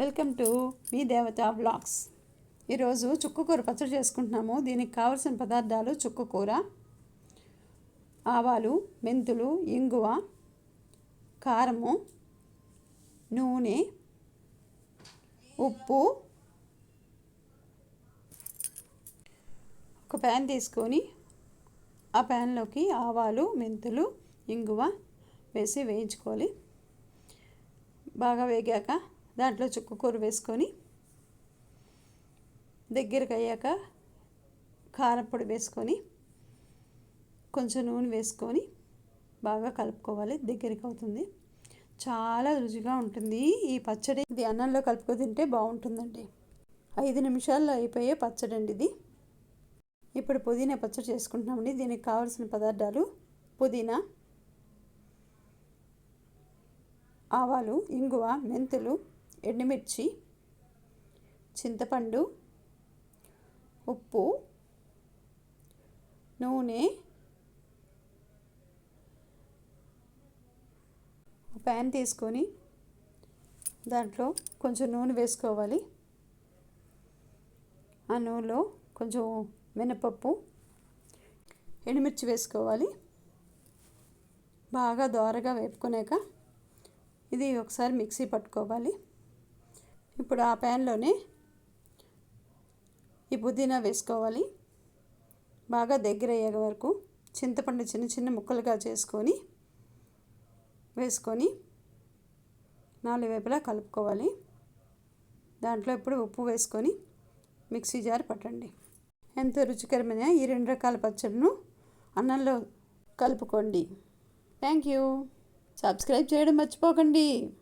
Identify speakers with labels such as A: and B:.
A: Welcome to me దేవత blogs ఈరోజు చుక్కకూర పచ్చడి చేసుకుంటున్నాము. దీనికి కావలసిన పదార్థాలు చుక్కకూర ఆవాలు మెంతులు ఇంగువ కారము నూనె ఉప్పు ఒక ప్యాన్ తీసుకొని ఆ ప్యాన్లోకి ఆవాలు మెంతులు ఇంగువ వేసి వేయించుకోవాలి. బాగా వేగాక దాంట్లో చుక్కకూర వేసుకొని దగ్గరికి అయ్యాక కారపొడి వేసుకొని కొంచెం నూనె వేసుకొని బాగా కలుపుకోవాలి. దగ్గరికి అవుతుంది. చాలా రుచిగా ఉంటుంది. ఈ పచ్చడి ఇది అన్నంలో కలుపుకొని తింటే బాగుంటుందండి. ఐదు నిమిషాల్లో అయిపోయే పచ్చడి అండి ఇది. ఇప్పుడు పుదీనా పచ్చడి చేసుకుంటున్నామండి. దీనికి కావాల్సిన పదార్థాలు పుదీనా ఆవాలు ఇంగువ మెంతులు ఎండుమిర్చి చింతపండు ఉప్పు నూనె ప్యాన్ తీసుకొని దాంట్లో కొంచెం నూనె వేసుకోవాలి. ఆ నూనెలో కొంచెం మినపప్పు ఎండుమిర్చి వేసుకోవాలి. బాగా దోరగా వేపుకున్నాక ఇది ఒకసారి మిక్సీ పట్టుకోవాలి. ఇప్పుడు ఆ ప్యాన్లోనే ఈ పుదీనా వేసుకోవాలి. బాగా దగ్గర అయ్యే వరకు చింతపండు చిన్న చిన్న ముక్కలుగా చేసుకొని వేసుకొని నాలుగు వైపులా కలుపుకోవాలి. దాంట్లో ఇప్పుడు ఉప్పు వేసుకొని మిక్సీ జార్ పట్టండి. ఎంతో రుచికరమైన ఈ రెండు రకాల పచ్చడిను అన్నంలో కలుపుకోండి. Thank you. సబ్స్క్రైబ్ చేయడం మర్చిపోకండి.